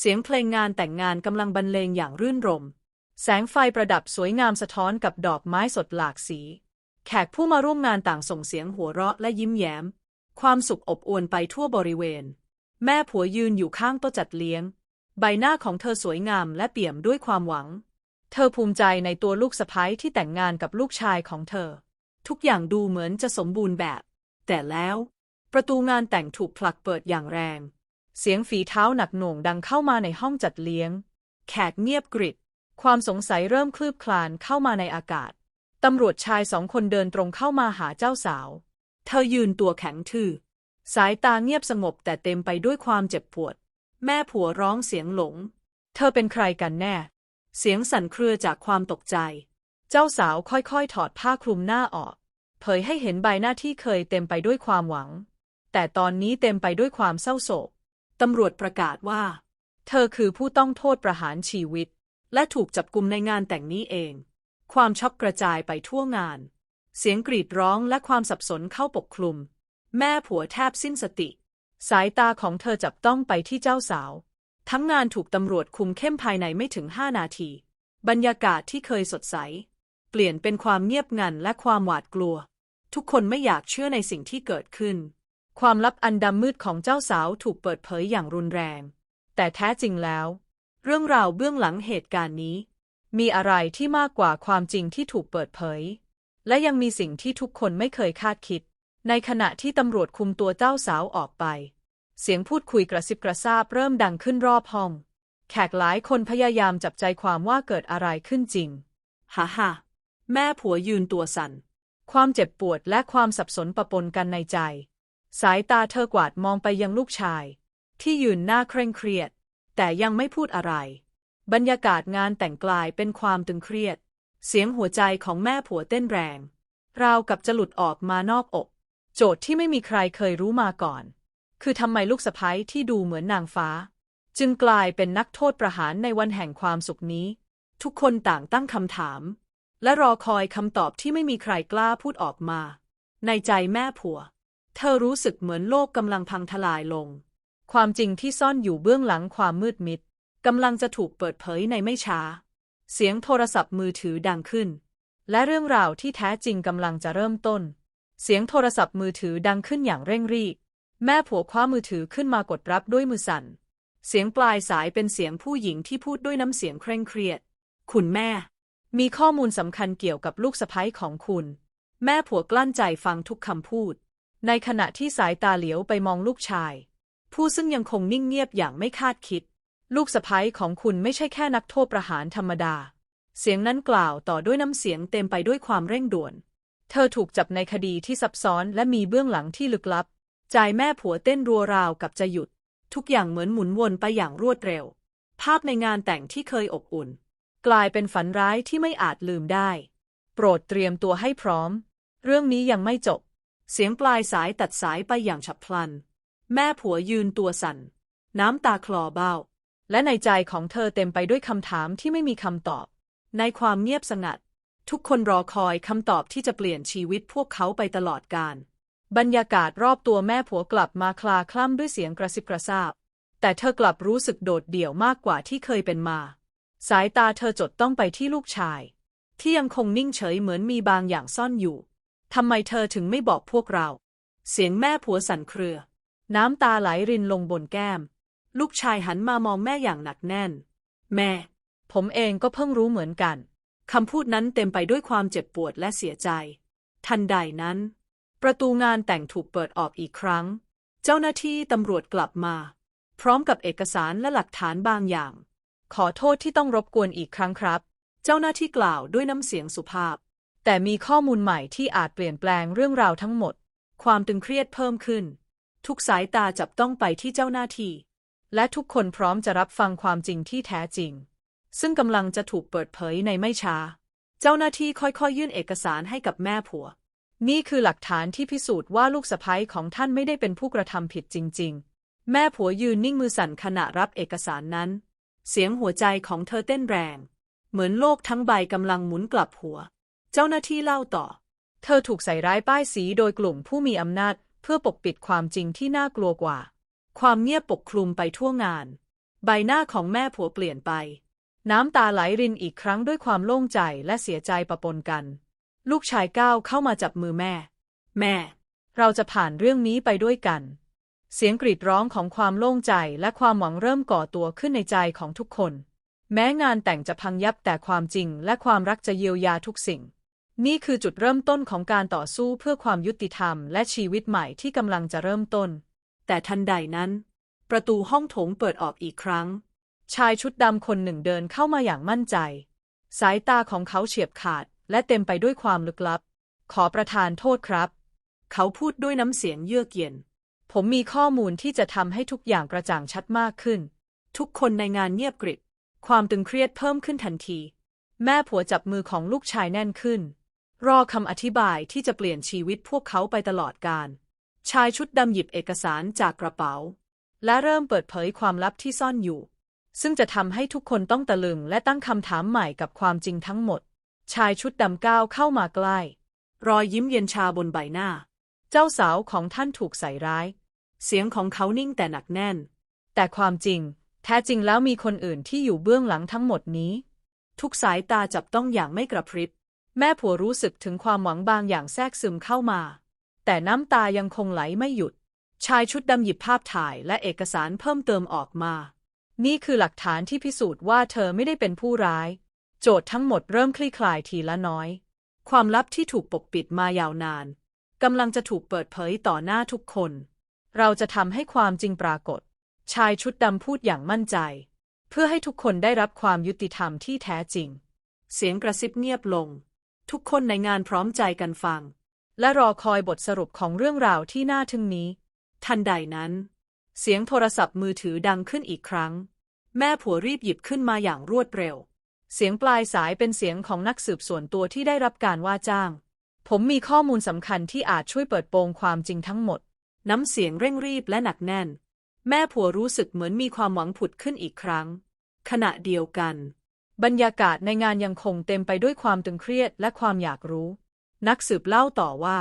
เสียงเพลงงานแต่งงานกำลังบรรเลงอย่างรื่นรม แสงไฟประดับสวยงามสะท้อนกับดอกไม้สดหลากสี แขกผู้มาร่วมงานต่างส่งเสียงหัวเราะและยิ้มแย้ม ความสุขอบอวลไปทั่วบริเวณ แม่ผัวยืนอยู่ข้างโต๊ะจัดเลี้ยง ใบหน้าของเธอสวยงามและเปี่ยมด้วยความหวัง เธอภูมิใจในตัวลูกสะใภ้ที่แต่งงานกับลูกชายของเธอ ทุกอย่างดูเหมือนจะสมบูรณ์แบบ แต่แล้ว ประตูงานแต่งถูกผลักเปิดอย่างแรง เสียงฝีเท้าหนักหน่วงดังเข้ามาในห้องจัดเลี้ยง แขกเงียบกริบ ความสงสัยเริ่มคลืบคลานเข้ามาในอากาศ ตำรวจชายสองคนเดินตรงเข้ามาหาเจ้าสาว เธอยืนตัวแข็งทื่อ สายตาเงียบสงบแต่เต็มไปด้วยความเจ็บปวด แม่ผัวร้องเสียงหลง เธอเป็นใครกันแน่ เสียงสั่นเครือจากความตกใจ เจ้าสาวค่อยๆ ถอดผ้าคลุมหน้าออก เผยให้เห็นใบหน้าที่เคยเต็มไปด้วยความหวัง แต่ตอนนี้เต็มไปด้วยความเศร้าโศก ตำรวจประกาศว่า เธอคือผู้ต้องโทษประหารชีวิต และถูกจับกุมในงานแต่งนี้เอง ความช็อกกระจายไปทั่วงาน เสียงกรีดร้องและความสับสนเข้าปกคลุม แม่ผัวแทบสิ้นสติ สายตาของเธอจับต้องไปที่เจ้าสาว ทั้งงานถูกตำรวจคุมเข้มภายในไม่ถึงห้านาที บรรยากาศที่เคยสดใส เปลี่ยนเป็นความเงียบงันและความหวาดกลัว ทุกคนไม่อยากเชื่อในสิ่งที่เกิดขึ้น ความลับอันดำมืดของเจ้าสาวถูกเปิดเผยอย่างรุนแรง แต่แท้จริงแล้ว เรื่องราวเบื้องหลังเหตุการณ์นี้ มีอะไรที่มากกว่าความจริงที่ถูกเปิดเผย และยังมีสิ่งที่ทุกคนไม่เคยคาดคิด ในขณะที่ตำรวจคุมตัวเจ้าสาวออกไป เสียงพูดคุยกระซิบกระซาบเริ่มดังขึ้นรอบห้อง แขกหลายคนพยายามจับใจความว่าเกิดอะไรขึ้นจริงฮ่าฮ่าแม่ผัวยืนตัวสั่นความเจ็บปวดและความสับสนปะปนกันในใจ สายตาเธอกวาดมองไปยังลูกชาย ที่ยืนหน้าเคร่งเครียด แต่ยังไม่พูดอะไร บรรยากาศงานแต่งกลายเป็นความตึงเครียด เสียงหัวใจของแม่ผัวเต้นแรง ราวกับจะหลุดออกมานอกอก โจทย์ที่ไม่มีใครเคยรู้มาก่อน คือทำไมลูกสะใภ้ที่ดูเหมือนนางฟ้า จึงกลายเป็นนักโทษประหารในวันแห่งความสุขนี้ ทุกคนต่างตั้งคำถาม และรอคอยคำตอบที่ไม่มีใครกล้าพูดออกมา ในใจแม่ผัว เธอรู้สึกเหมือนโลกกำลังพังทลายลง ความจริงที่ซ่อนอยู่เบื้องหลังความมืดมิดกำลังจะถูกเปิดเผยในไม่ช้า เสียงโทรศัพท์มือถือดังขึ้น และเรื่องราวที่แท้จริงกำลังจะเริ่มต้น เสียงโทรศัพท์มือถือดังขึ้นอย่างเร่งรีบแม่ผัวคว้ามือถือขึ้นมากดรับด้วยมือสั่น เสียงปลายสายเป็นเสียงผู้หญิงที่พูดด้วยน้ำเสียงเคร่งเครียด คุณแม่ มีข้อมูลสำคัญเกี่ยวกับลูกสะใภ้ของคุณ แม่ผัวกลั้นใจฟังทุกคำพูด ในขณะที่สายตาเหลียวไปมองลูกชาย ผู้ซึ่งยังคงนิ่งเงียบอย่างไม่คาดคิด ลูกสะใภ้ของคุณไม่ใช่แค่นักโทษประหารธรรมดา เสียงนั้นกล่าวต่อด้วยน้ำเสียงเต็มไปด้วยความเร่งด่วน เธอถูกจับในคดีที่ซับซ้อนและมีเบื้องหลังที่ลึกลับ ใจแม่ผัวเต้นรัวราวกับจะหยุด ทุกอย่างเหมือนหมุนวนไปอย่างรวดเร็ว ภาพในงานแต่งที่เคยอบอุ่น กลายเป็นฝันร้ายที่ไม่อาจลืมได้ โปรดเตรียมตัวให้พร้อม เรื่องนี้ยังไม่จบ เสียงปลายสายตัดสายไปอย่างฉับพลัน แม่ผัวยืนตัวสั่น น้ำตาคลอเบ้า และในใจของเธอเต็มไปด้วยคำถามที่ไม่มีคำตอบ ในความเงียบสงัด ทุกคนรอคอยคำตอบที่จะเปลี่ยนชีวิตพวกเขาไปตลอดกาลบรรยากาศรอบตัวแม่ผัวกลับมาคลาคล่ำด้วยเสียงกระซิบกระซาบ แต่เธอกลับรู้สึกโดดเดี่ยวมากกว่าที่เคยเป็นมา สายตาเธอจดต้องไปที่ลูกชาย ที่ยังคงนิ่งเฉยเหมือนมีบางอย่างซ่อนอยู่ ทำไมเธอถึงไม่บอกพวกเรา เสียงแม่ผัวสั่นเครือ น้ำตาไหลรินลงบนแก้ม ลูกชายหันมามองแม่อย่างหนักแน่น แม่ ผมเองก็เพิ่งรู้เหมือนกัน คำพูดนั้นเต็มไปด้วยความเจ็บปวดและเสียใจ ทันใดนั้น ประตูงานแต่งถูกเปิดออกอีกครั้ง เจ้าหน้าที่ตำรวจกลับมา พร้อมกับเอกสารและหลักฐานบางอย่าง ขอโทษที่ต้องรบกวนอีกครั้งครับ เจ้าหน้าที่กล่าวด้วยน้ำเสียงสุภาพ แต่มีข้อมูลใหม่ที่อาจเปลี่ยนแปลงเรื่องราวทั้งหมด ความตึงเครียดเพิ่มขึ้น ทุกสายตาจับต้องไปที่เจ้าหน้าที่ และทุกคนพร้อมจะรับฟังความจริงที่แท้จริง ซึ่งกำลังจะถูกเปิดเผยในไม่ช้า เจ้าหน้าที่ค่อยๆ ยื่นเอกสารให้กับแม่ผัว นี่คือหลักฐานที่พิสูจน์ว่าลูกสะใภ้ของท่านไม่ได้เป็นผู้กระทำผิดจริง ๆ แม่ผัวยืนนิ่งมือสั่นขณะรับเอกสารนั้น เสียงหัวใจของเธอเต้นแรง เหมือนโลกทั้งใบกำลังหมุนกลับหัว เจ้าหน้าที่เล่าต่อ เธอถูกใส่ร้ายป้ายสีโดยกลุ่มผู้มีอำนาจ เพื่อปกปิดความจริงที่น่ากลัวกว่า ความเงียบปกคลุมไปทั่วงาน ใบหน้าของแม่ผัวเปลี่ยนไป น้ำตาไหลรินอีกครั้งด้วยความโล่งใจและเสียใจปะปนกัน ลูกชายก้าวเข้ามาจับมือแม่ แม่ เราจะผ่านเรื่องนี้ไปด้วยกัน เสียงกรีดร้องของความโล่งใจและความหวังเริ่มก่อตัวขึ้นในใจของทุกคนแม้งานแต่งจะพังยับแต่ความจริงและความรักจะเยียวยาทุกสิ่ง นี่คือจุดเริ่มต้นของการต่อสู้เพื่อความยุติธรรมและชีวิตใหม่ที่กำลังจะเริ่มต้น แต่ทันใดนั้น ประตูห้องโถงเปิดออกอีกครั้ง ชายชุดดำคนหนึ่งเดินเข้ามาอย่างมั่นใจ สายตาของเขาเฉียบขาด และเต็มไปด้วยความลึกลับ ขอประทานโทษครับ เขาพูดด้วยน้ำเสียงเยือกเย็น ผมมีข้อมูลที่จะทำให้ทุกอย่างกระจ่างชัดมากขึ้น ทุกคนในงานเงียบกริบ ความตึงเครียดเพิ่มขึ้นทันที แม่ผัวจับมือของลูกชายแน่นขึ้น รอคำอธิบายที่จะเปลี่ยนชีวิตพวกเขาไปตลอดกาลชายชุดดำหยิบเอกสารจากกระเป๋า และเริ่มเปิดเผยความลับที่ซ่อนอยู่ ซึ่งจะทำให้ทุกคนต้องตะลึงและตั้งคำถามใหม่กับความจริงทั้งหมด ชายชุดดำก้าวเข้ามาใกล้ รอยยิ้มเย็นชาบนใบหน้า เจ้าสาวของท่านถูกใส่ร้าย เสียงของเขานิ่งแต่หนักแน่น แต่ความจริง แท้จริงแล้วมีคนอื่นที่อยู่เบื้องหลังทั้งหมดนี้ ทุกสายตาจับต้องอย่างไม่กระพริบ แม่ผัวรู้สึกถึงความหวังบางอย่างแทรกซึมเข้ามา แต่น้ำตายังคงไหลไม่หยุด ชายชุดดำหยิบภาพถ่ายและเอกสารเพิ่มเติมออกมา นี่คือหลักฐานที่พิสูจน์ว่าเธอไม่ได้เป็นผู้ร้าย โจทย์ทั้งหมดเริ่มคลี่คลายทีละน้อย ความลับที่ถูกปกปิดมายาวนานกำลังจะถูกเปิดเผยต่อหน้าทุกคน เราจะทำให้ความจริงปรากฏ ชายชุดดำพูดอย่างมั่นใจ เพื่อให้ทุกคนได้รับความยุติธรรมที่แท้จริง เสียงกระซิบเงียบลง ทุกคนในงานพร้อมใจกันฟัง และรอคอยบทสรุปของเรื่องราวที่น่าทึ่งนี้ ทันใดนั้น เสียงโทรศัพท์มือถือดังขึ้นอีกครั้ง แม่ผัวรีบหยิบขึ้นมาอย่างรวดเร็ว เสียงปลายสายเป็นเสียงของนักสืบส่วนตัวที่ได้รับการว่าจ้าง ผมมีข้อมูลสำคัญที่อาจช่วยเปิดโปงความจริงทั้งหมด น้ำเสียงเร่งรีบและหนักแน่น แม่ผัวรู้สึกเหมือนมีความหวังผุดขึ้นอีกครั้ง ขณะเดียวกัน บรรยากาศในงานยังคงเต็มไปด้วยความตึงเครียดและความอยากรู้ นักสืบเล่าต่อว่า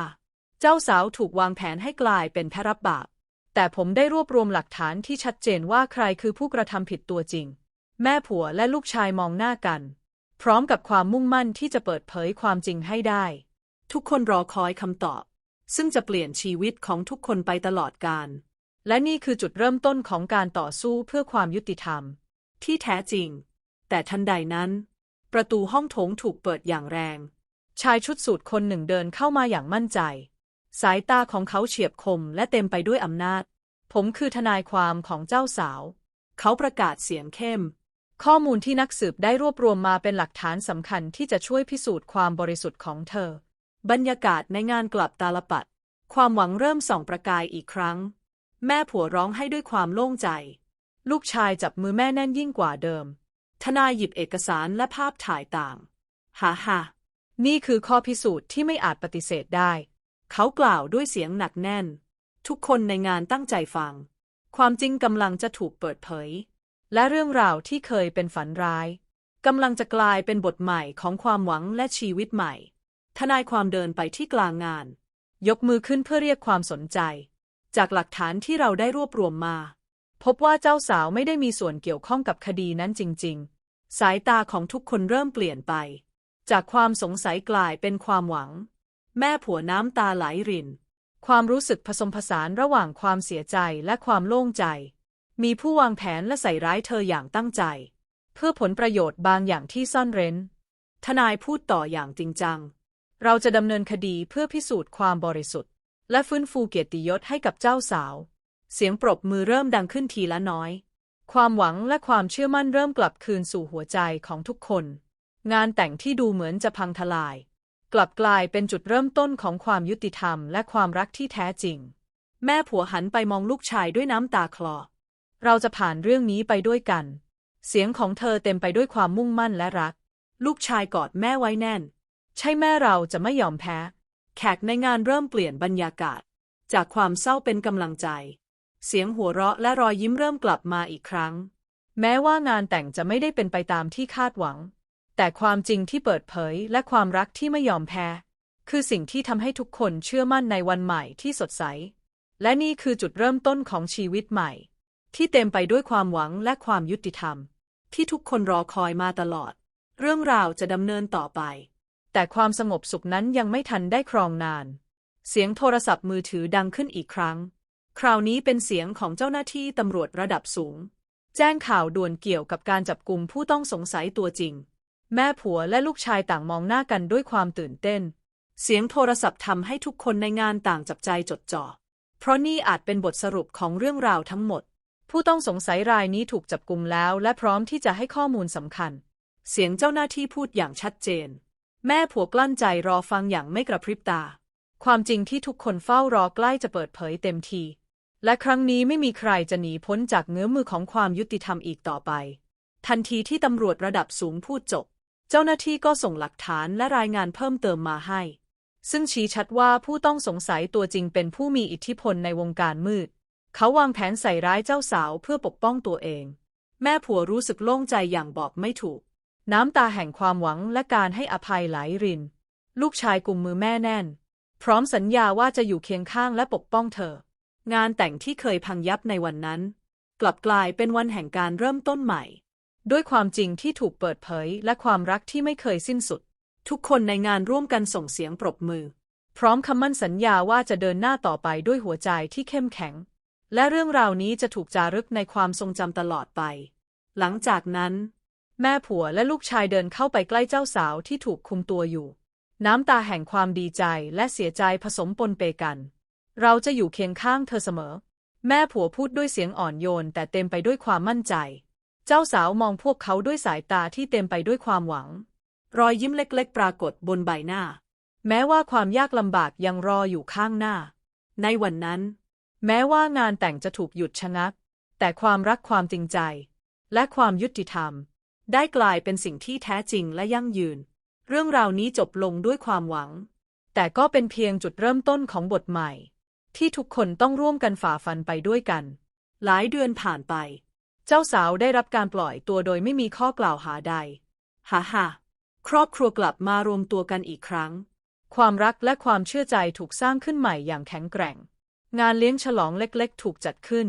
เจ้าสาวถูกวางแผนให้กลายเป็นแพรับบาป แต่ผมได้รวบรวมหลักฐานที่ชัดเจนว่าใครคือผู้กระทำผิดตัวจริง แม่ผัวและลูกชายมองหน้ากัน พร้อมกับความมุ่งมั่นที่จะเปิดเผยความจริงให้ได้ ทุกคนรอคอยคำตอบ ซึ่งจะเปลี่ยนชีวิตของทุกคนไปตลอดกาลและนี่คือจุดเริ่มต้นของการต่อสู้เพื่อความยุติธรรม ที่แท้จริง แต่ทันใดนั้น ประตูห้องโถงถูกเปิดอย่างแรง ชายชุดสูทคนหนึ่งเดินเข้ามาอย่างมั่นใจ สายตาของเขาเฉียบคมและเต็มไปด้วยอำนาจ ผมคือทนายความของเจ้าสาว เขาประกาศเสียงเข้ม ข้อมูลที่นักสืบได้รวบรวมมาเป็นหลักฐานสำคัญที่จะช่วยพิสูจน์ความบริสุทธิ์ของเธอ บรรยากาศในงานกลับตาลปัด ความหวังเริ่มส่องประกายอีกครั้ง แม่ผัวร้องให้ด้วยความโล่งใจ ลูกชายจับมือแม่แน่นยิ่งกว่าเดิม ทนายหยิบเอกสารและภาพถ่ายต่างฮ่าฮ่านี่คือข้อพิสูจน์ที่ไม่อาจปฏิเสธได้ เขากล่าวด้วยเสียงหนักแน่น ทุกคนในงานตั้งใจฟัง ความจริงกำลังจะถูกเปิดเผย และเรื่องราวที่เคยเป็นฝันร้ายกำลังจะกลายเป็นบทใหม่ของความหวังและชีวิตใหม่ ทนายความเดินไปที่กลางงาน ยกมือขึ้นเพื่อเรียกความสนใจ จากหลักฐานที่เราได้รวบรวมมา พบว่าเจ้าสาวไม่ได้มีส่วนเกี่ยวข้องกับคดีนั้นจริง ๆ สายตาของทุกคนเริ่มเปลี่ยนไป จากความสงสัยกลายเป็นความหวัง แม่ผัวน้ำตาไหลริน ความรู้สึกผสมผสานระหว่างความเสียใจและความโล่งใจ มีผู้วางแผนและใส่ร้ายเธออย่างตั้งใจ เพื่อผลประโยชน์บางอย่างที่ซ่อนเร้น ทนายพูดต่ออย่างจริงจัง เราจะดำเนินคดีเพื่อพิสูจน์ความบริสุทธิ์ และฟื้นฟูเกียรติยศให้กับเจ้าสาว เสียงปรบมือเริ่มดังขึ้นทีละน้อย ความหวังและความเชื่อมั่นเริ่มกลับคืนสู่หัวใจของทุกคน งานแต่งที่ดูเหมือนจะพังทลาย กลับกลายเป็นจุดเริ่มต้นของความยุติธรรมและความรักที่แท้จริง แม่ผัวหันไปมองลูกชายด้วยน้ำตาคลอ เราจะผ่านเรื่องนี้ไปด้วยกัน เสียงของเธอเต็มไปด้วยความมุ่งมั่นและรัก ลูกชายกอดแม่ไว้แน่น ใช่แม่เราจะไม่ยอมแพ้ แขกในงานเริ่มเปลี่ยนบรรยากาศ จากความเศร้าเป็นกำลังใจ เสียงหัวเราะและรอยยิ้มเริ่มกลับมาอีกครั้ง แม้ว่างานแต่งจะไม่ได้เป็นไปตามที่คาดหวัง แต่ความจริงที่เปิดเผยและความรักที่ไม่ยอมแพ้ คือสิ่งที่ทำให้ทุกคนเชื่อมั่นในวันใหม่ที่สดใส และนี่คือจุดเริ่มต้นของชีวิตใหม่ ที่เต็มไปด้วยความหวังและความยุติธรรม ที่ทุกคนรอคอยมาตลอด เรื่องราวจะดำเนินต่อไป แต่ความสงบสุขนั้นยังไม่ทันได้ครองนาน เสียงโทรศัพท์มือถือดังขึ้นอีกครั้ง คราวนี้เป็นเสียงของเจ้าหน้าที่ตำรวจระดับสูง แจ้งข่าวด่วนเกี่ยวกับการจับกลุ่มผู้ต้องสงสัยตัวจริง แม่ผัวและลูกชายต่างมองหน้ากันด้วยความตื่นเต้น เสียงโทรศัพท์ทำให้ทุกคนในงานต่างจับใจจดจ่อ เพราะนี่อาจเป็นบทสรุปของเรื่องราวทั้งหมด ผู้ต้องสงสัยรายนี้ถูกจับกลุมแล้วและพร้อมที่จะให้ข้อมูลสำคัญ เสียงเจ้าหน้าที่พูดอย่างชัดเจน แม่ผัวกลั้นใจรอฟังอย่างไม่กระพริบตา ความจริงที่ทุกคนเฝ้ารอใกล้จะเปิดเผยเต็มที และครั้งนี้ไม่มีใครจะหนีพ้นจากเงื้อมือของความยุติธรรมอีกต่อไป ทันทีที่ตำรวจระดับสูงพูดจบ เจ้าหน้าที่ก็ส่งหลักฐานและรายงานเพิ่มเติมมาให้ ซึ่งชี้ชัดว่าผู้ต้องสงสัยตัวจริงเป็นผู้มีอิทธิพลในวงการมืด เขาวางแผนใส่ร้ายเจ้าสาวเพื่อปกป้องตัวเอง แม่ผัวรู้สึกโล่งใจอย่างบอกไม่ถูก น้ำตาแห่งความหวังและการให้อภัยไหลริน ลูกชายกุมมือแม่แน่น พร้อมสัญญาว่าจะอยู่เคียงข้างและปกป้องเธอ งานแต่งที่เคยพังยับในวันนั้น กลับกลายเป็นวันแห่งการเริ่มต้นใหม่ ด้วยความจริงที่ถูกเปิดเผยและความรักที่ไม่เคยสิ้นสุด ทุกคนในงานร่วมกันส่งเสียงปรบมือ พร้อมคำมั่นสัญญาว่าจะเดินหน้าต่อไปด้วยหัวใจที่เข้มแข็ง และเรื่องราวนี้จะถูกจารึกในความทรงจำตลอดไป หลังจากนั้น แม่ผัวและลูกชายเดินเข้าไปใกล้เจ้าสาวที่ถูกคุมตัวอยู่ น้ำตาแห่งความดีใจและเสียใจผสมปนเปกัน เราจะอยู่เคียงข้างเธอเสมอ แม่ผัวพูดด้วยเสียงอ่อนโยนแต่เต็มไปด้วยความมั่นใจ เจ้าสาวมองพวกเขาด้วยสายตาที่เต็มไปด้วยความหวัง รอยยิ้มเล็กๆ ปรากฏบนใบหน้า แม้ว่าความยากลำบากยังรออยู่ข้างหน้า ในวันนั้น แม้ว่างานแต่งจะถูกหยุดชะงัก แต่ความรักความจริงใจ และความยุติธรรม ได้กลายเป็นสิ่งที่แท้จริงและยั่งยืน เรื่องราวนี้จบลงด้วยความหวัง แต่ก็เป็นเพียงจุดเริ่มต้นของบทใหม่ ที่ทุกคนต้องร่วมกันฝ่าฟันไปด้วยกัน หลายเดือนผ่านไป เจ้าสาวได้รับการปล่อยตัวโดยไม่มีข้อกล่าวหาใดฮ่าฮ่าครอบครัวกลับมารวมตัวกันอีกครั้ง ความรักและความเชื่อใจถูกสร้างขึ้นใหม่อย่างแข็งแกร่ง งานเลี้ยงฉลองเล็กๆ ถูกจัดขึ้น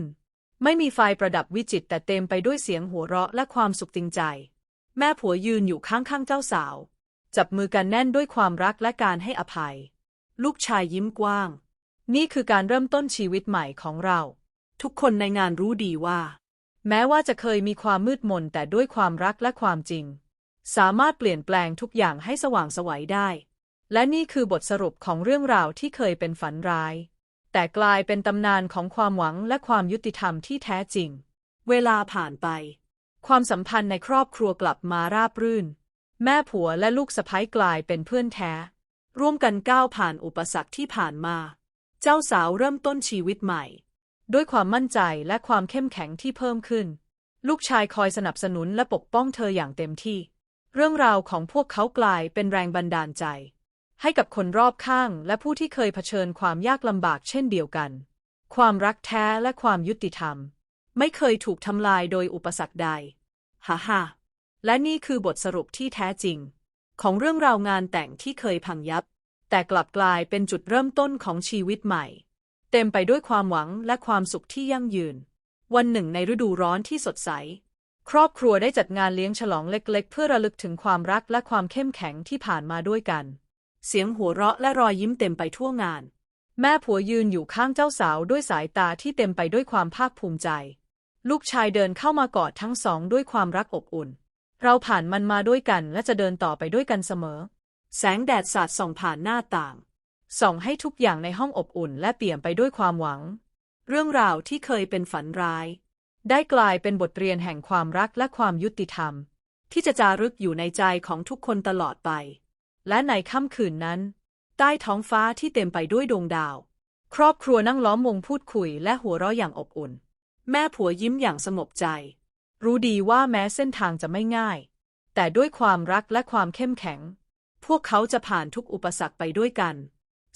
ไม่มีไฟประดับวิจิตรแต่เต็มไปด้วยเสียงหัวเราะและความสุขจริงใจ แม่ผัวยืนอยู่ข้างๆเจ้าสาว จับมือกันแน่นด้วยความรักและการให้อภัย ลูกชายยิ้มกว้าง นี่คือการเริ่มต้นชีวิตใหม่ของเรา ทุกคนในงานรู้ดีว่า แม้ว่าจะเคยมีความมืดมนแต่ด้วยความรักและความจริง สามารถเปลี่ยนแปลงทุกอย่างให้สว่างไสวัยได้ และนี่คือบทสรุปของเรื่องราวที่เคยเป็นฝันร้าย แต่กลายเป็นตำนานของความหวังและความยุติธรรมที่แท้จริง เวลาผ่านไป ความสัมพันธ์ในครอบครัวกลับมาราบรื่น แม่ผัวและลูกสะใภ้กลายเป็นเพื่อนแท้ ร่วมกันก้าวผ่านอุปสรรคที่ผ่านมา เจ้าสาวเริ่มต้นชีวิตใหม่ ด้วยความมั่นใจและความเข้มแข็งที่เพิ่มขึ้น ลูกชายคอยสนับสนุนและปกป้องเธออย่างเต็มที่ เรื่องราวของพวกเขากลายเป็นแรงบันดาลใจ ให้กับคนรอบข้างและผู้ที่เคยเผชิญความยากลำบากเช่นเดียวกัน ความรักแท้และความยุติธรรม ไม่เคยถูกทำลายโดยอุปสรรคใดฮ่าฮ่าและนี่คือบทสรุปที่แท้จริง ของเรื่องราวงานแต่งที่เคยพังยับ แต่กลับกลายเป็นจุดเริ่มต้นของชีวิตใหม่ เต็มไปด้วยความหวังและความสุขที่ยั่งยืน วันหนึ่งในฤดูร้อนที่สดใส ครอบครัวได้จัดงานเลี้ยงฉลองเล็กๆ เพื่อระลึกถึงความรักและความเข้มแข็งที่ผ่านมาด้วยกัน เสียงหัวเราะและรอยยิ้มเต็มไปทั่วงาน แม่ผัวยืนอยู่ข้างเจ้าสาวด้วยสายตาที่เต็มไปด้วยความภาคภูมิใจ ลูกชายเดินเข้ามากอดทั้งสองด้วยความรักอบอุ่น เราผ่านมันมาด้วยกันและจะเดินต่อไปด้วยกันเสมอ แสงแดดสาดส่องผ่านหน้าต่าง ส่องให้ทุกอย่างในห้องอบอุ่นและเปี่ยมไปด้วยความหวัง เรื่องราวที่เคยเป็นฝันร้าย ได้กลายเป็นบทเรียนแห่งความรักและความยุติธรรม ที่จะจารึกอยู่ในใจของทุกคนตลอดไป และในค่ำคืนนั้น ใต้ท้องฟ้าที่เต็มไปด้วยดวงดาว ครอบครัวนั่งล้อมวงพูดคุยและหัวเราะอย่างอบอุ่น แม่ผัวยิ้มอย่างสงบใจ รู้ดีว่าแม้เส้นทางจะไม่ง่าย แต่ด้วยความรักและความเข้มแข็ง พวกเขาจะผ่านทุกอุปสรรคไปด้วยกัน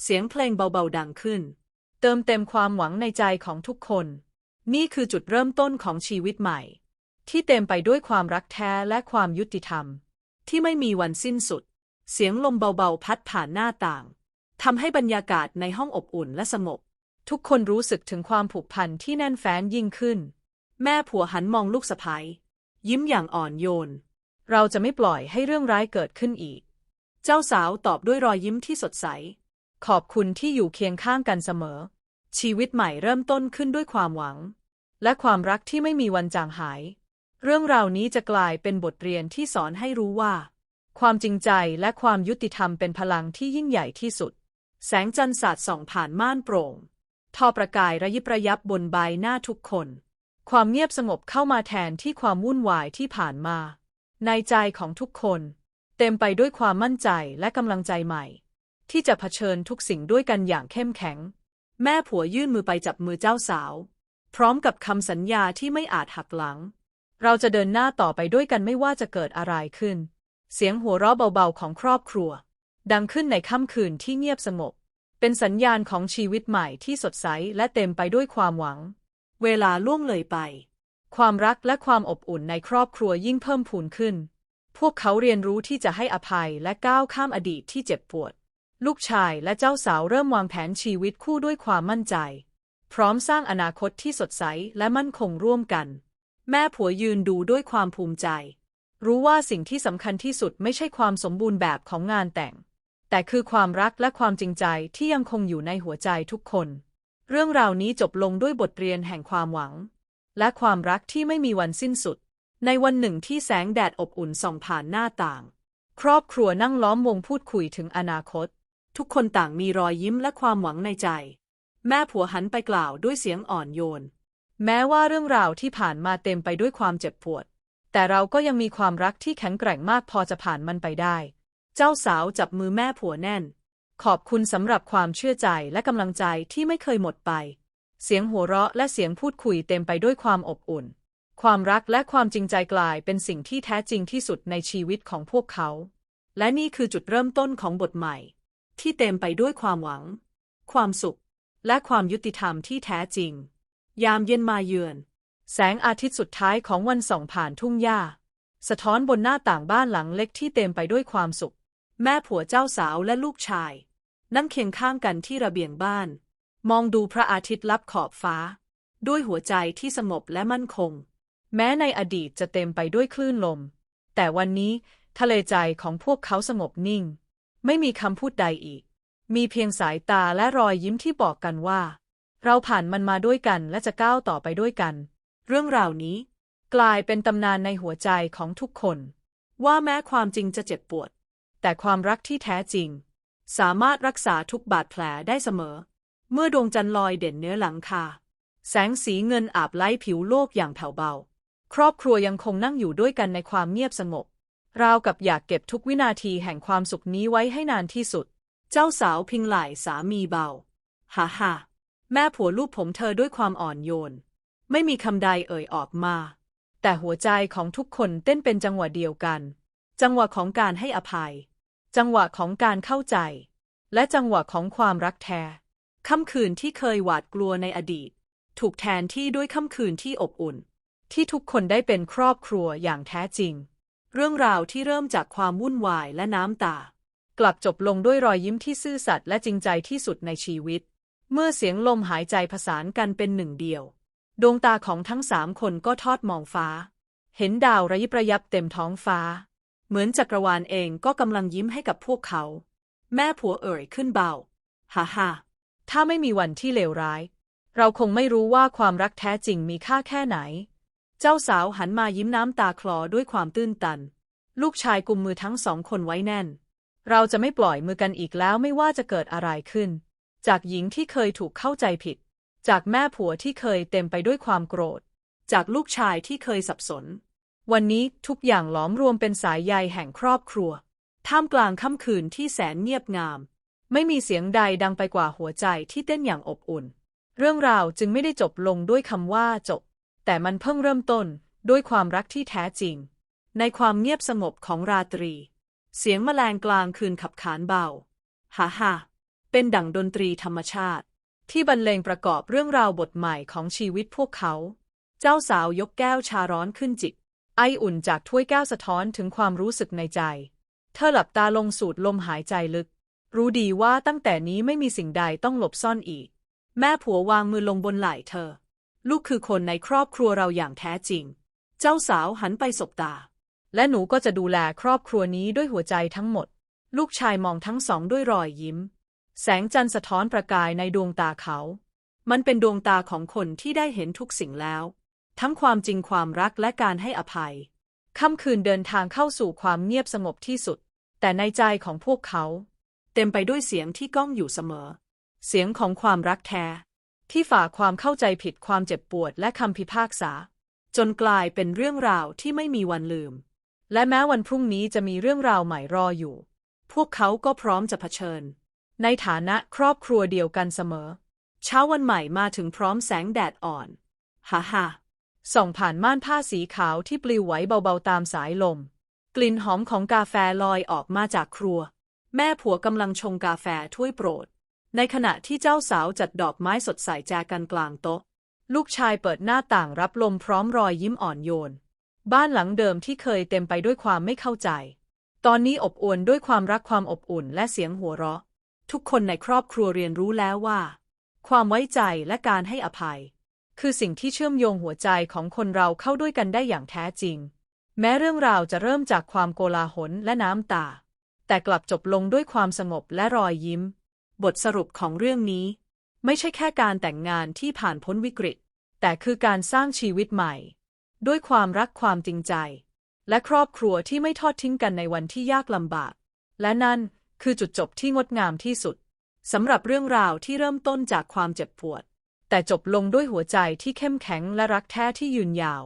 เสียงเพลงเบาๆดังขึ้น เติมเต็มความหวังในใจของทุกคน นี่คือจุดเริ่มต้นของชีวิตใหม่ ที่เต็มไปด้วยความรักแท้และความยุติธรรม ที่ไม่มีวันสิ้นสุด เสียงลมเบาๆพัดผ่านหน้าต่างทำให้บรรยากาศในห้องอบอุ่นและสงบ ทุกคนรู้สึกถึงความผูกพันที่แน่นแฟ้นยิ่งขึ้น แม่ผัวหันมองลูกสะพ้ยยิ้มอย่างอ่อนโยน เราจะไม่ปล่อยให้เรื่องร้ายเกิดขึ้นอีก เจ้าสาวตอบด้วยรอยยิ้มที่สดใส ขอบคุณที่อยู่เคียงข้างกันเสมอ ชีวิตใหม่เริ่มต้นขึ้นด้วยความหวัง และความรักที่ไม่มีวันจางหาย เรื่องราวนี้จะกลายเป็นบทเรียนที่สอนให้รู้ว่า ความจริงใจและความยุติธรรมเป็นพลังที่ยิ่งใหญ่ที่สุด แสงจันทร์สาดส่องผ่านม่านโปร่ง ทอประกายระยิบระยับบนใบหน้าทุกคน ความเงียบสงบเข้ามาแทนที่ความวุ่นวายที่ผ่านมา ในใจของทุกคน เต็มไปด้วยความมั่นใจและกำลังใจใหม่ ที่จะเผชิญทุกสิ่งด้วยกันอย่างเข้มแข็ง แม่ผัวยื่นมือไปจับมือเจ้าสาว พร้อมกับคำสัญญาที่ไม่อาจหักหลัง เราจะเดินหน้าต่อไปด้วยกันไม่ว่าจะเกิดอะไรขึ้น เสียงหัวเราะเบาๆของครอบครัว ดังขึ้นในค่ำคืนที่เงียบสงบเป็นสัญญาณของชีวิตใหม่ที่สดใสและเต็มไปด้วยความหวัง เวลาล่วงเลยไป ความรักและความอบอุ่นในครอบครัวยิ่งเพิ่มพูนขึ้น พวกเขาเรียนรู้ที่จะให้อภัยและก้าวข้ามอดีตที่เจ็บปวด ลูกชายและเจ้าสาวเริ่มวางแผนชีวิตคู่ด้วยความมั่นใจ พร้อมสร้างอนาคตที่สดใสและมั่นคงร่วมกัน แม่ผัวยืนดูด้วยความภูมิใจ รู้ว่าสิ่งที่สำคัญที่สุดไม่ใช่ความสมบูรณ์แบบของงานแต่ง แต่คือความรักและความจริงใจที่ยังคงอยู่ในหัวใจทุกคน เรื่องราวนี้จบลงด้วยบทเรียนแห่งความหวัง และความรักที่ไม่มีวันสิ้นสุด ในวันหนึ่งที่แสงแดดอบอุ่นส่องผ่านหน้าต่าง ครอบครัวนั่งล้อมวงพูดคุยถึงอนาคต ทุกคนต่างมีรอยยิ้มและความหวังในใจ แม่ผัวหันไปกล่าวด้วยเสียงอ่อนโยน แม้ว่าเรื่องราวที่ผ่านมาเต็มไปด้วยความเจ็บปวด แต่เราก็ยังมีความรักที่แข็งแกร่งมากพอจะผ่านมันไปได้ เจ้าสาวจับมือแม่ผัวแน่น ขอบคุณสำหรับความเชื่อใจและกำลังใจที่ไม่เคยหมดไป เสียงหัวเราะและเสียงพูดคุยเต็มไปด้วยความอบอุ่น ความรักและความจริงใจกลายเป็นสิ่งที่แท้จริงที่สุดในชีวิตของพวกเขา และนี่คือจุดเริ่มต้นของบทใหม่ ที่เต็มไปด้วยความหวัง ความสุข และความยุติธรรมที่แท้จริง ยามเย็นมาเยือน แสงอาทิตย์สุดท้ายของวันส่องผ่านทุ่งหญ้า สะท้อนบนหน้าต่างบ้านหลังเล็กที่เต็มไปด้วยความสุข แม่ผัวเจ้าสาวและลูกชาย นั่งเคียงข้างกันที่ระเบียงบ้าน มองดูพระอาทิตย์ลับขอบฟ้า ด้วยหัวใจที่สงบและมั่นคง แม้ในอดีตจะเต็มไปด้วยคลื่นลม แต่วันนี้ทะเลใจของพวกเขาสงบนิ่ง ไม่มีคำพูดใดอีก มีเพียงสายตาและรอยยิ้มที่บอกกันว่า เราผ่านมันมาด้วยกันและจะก้าวต่อไปด้วยกัน เรื่องราวนี้ กลายเป็นตำนานในหัวใจของทุกคน ว่าแม้ความจริงจะเจ็บปวด แต่ความรักที่แท้จริง สามารถรักษาทุกบาดแผลได้เสมอ เมื่อดวงจันทร์ลอยเด่นเนื้อหลังคาแสงสีเงินอาบไล้ผิวโลกอย่างแผ่วเบา ครอบครัวยังคงนั่งอยู่ด้วยกันในความเงียบสงบ ราวกับอยากเก็บทุกวินาทีแห่งความสุขนี้ไว้ให้นานที่สุด เจ้าสาวพิงไหล่สามีเบา ฮ่าฮ่าแม่ผัวลูบผมเธอด้วยความอ่อนโยน ไม่มีคำใดเอ่ยออกมา แต่หัวใจของทุกคนเต้นเป็นจังหวะเดียวกัน จังหวะของการให้อภัย จังหวะของการเข้าใจ และจังหวะของความรักแท้ค่ำคืนที่เคยหวาดกลัวในอดีต ถูกแทนที่ด้วยค่ำคืนที่อบอุ่น ที่ทุกคนได้เป็นครอบครัวอย่างแท้จริง เรื่องราวที่เริ่มจากความวุ่นวายและน้ำตา กลับจบลงด้วยรอยยิ้มที่ซื่อสัตย์และจริงใจที่สุดในชีวิต เมื่อเสียงลมหายใจผสานกันเป็นหนึ่งเดียว ดวงตาของทั้งสามคนก็ทอดมองฟ้า เห็นดาวระยิบระยับเต็มท้องฟ้า เหมือนจักรวาลเองก็กำลังยิ้มให้กับพวกเขา แม่ผัวเอ่ยขึ้นเบาฮ่าฮ่าถ้าไม่มีวันที่เลวร้าย เราคงไม่รู้ว่าความรักแท้จริงมีค่าแค่ไหน เจ้าสาวหันมายิ้มน้ำตาคลอด้วยความตื้นตัน ลูกชายกุมมือทั้งสองคนไว้แน่น เราจะไม่ปล่อยมือกันอีกแล้วไม่ว่าจะเกิดอะไรขึ้น จากหญิงที่เคยถูกเข้าใจผิด จากแม่ผัวที่เคยเต็มไปด้วยความโกรธ จากลูกชายที่เคยสับสน วันนี้ทุกอย่างหลอมรวมเป็นสายใยแห่งครอบครัว ท่ามกลางค่ำคืนที่แสนเงียบงาม ไม่มีเสียงใดดังไปกว่าหัวใจที่เต้นอย่างอบอุ่น เรื่องราวจึงไม่ได้จบลงด้วยคำว่าจบ แต่มันเพิ่งเริ่มต้นด้วยความรักที่แท้จริง ในความเงียบสงบของราตรี เสียงแมลงกลางคืนขับขานเบาฮ่าฮ่าเป็นดั่งดนตรีธรรมชาติ ที่บรรเลงประกอบเรื่องราวบทใหม่ของชีวิตพวกเขา เจ้าสาวยกแก้วชาร้อนขึ้นจิบไออุ่นจากถ้วยแก้วสะท้อนถึงความรู้สึกในใจ เธอหลับตาลงสูดลมหายใจลึก รู้ดีว่าตั้งแต่นี้ไม่มีสิ่งใดต้องหลบซ่อนอีก แม่ผัววางมือลงบนไหล่เธอ ลูกคือคนในครอบครัวเราอย่างแท้จริง เจ้าสาวหันไปสบตา และหนูก็จะดูแลครอบครัวนี้ด้วยหัวใจทั้งหมด ลูกชายมองทั้งสองด้วยรอยยิ้ม แสงจันทร์สะท้อนประกายในดวงตาเขา มันเป็นดวงตาของคนที่ได้เห็นทุกสิ่งแล้ว ทั้งความจริงความรักและการให้อภัย ค่ำคืนเดินทางเข้าสู่ความเงียบสงบที่สุด แต่ในใจของพวกเขา เต็มไปด้วยเสียงที่ก้องอยู่เสมอ เสียงของความรักแท้ ที่ฝ่าความเข้าใจผิดความเจ็บปวดและคำพิพากษา จนกลายเป็นเรื่องราวที่ไม่มีวันลืม และแม้วันพรุ่งนี้จะมีเรื่องราวใหม่รออยู่ พวกเขาก็พร้อมจะเผชิญ ในฐานะครอบครัวเดียวกันเสมอ เช้าวันใหม่มาถึงพร้อมแสงแดดอ่อนฮ่าฮ่าส่องผ่านม่านผ้าสีขาวที่ปลิวไหวเบาๆตามสายลม กลิ่นหอมของกาแฟลอยออกมาจากครัว แม่ผัวกำลังชงกาแฟถ้วยโปรด ในขณะที่เจ้าสาวจัดดอกไม้สดใสแจกันกลางโต๊ะ ลูกชายเปิดหน้าต่างรับลมพร้อมรอยยิ้มอ่อนโยน บ้านหลังเดิมที่เคยเต็มไปด้วยความไม่เข้าใจ ตอนนี้อบอวลด้วยความรักความอบอุ่นและเสียงหัวเราะ ทุกคนในครอบครัวเรียนรู้แล้วว่า ความไว้ใจและการให้อภัย คือสิ่งที่เชื่อมโยงหัวใจของคนเราเข้าด้วยกันได้อย่างแท้จริง แม้เรื่องราวจะเริ่มจากความโกลาหลและน้ำตา แต่กลับจบลงด้วยความสงบและรอยยิ้ม บทสรุปของเรื่องนี้ ไม่ใช่แค่การแต่งงานที่ผ่านพ้นวิกฤต แต่คือการสร้างชีวิตใหม่ ด้วยความรักความจริงใจ และครอบครัวที่ไม่ทอดทิ้งกันในวันที่ยากลำบาก และนั่นคือจุดจบที่งดงามที่สุดสำหรับเรื่องราวที่เริ่มต้นจากความเจ็บปวด แต่จบลงด้วยหัวใจที่เข้มแข็งและรักแท้ที่ยืนยาว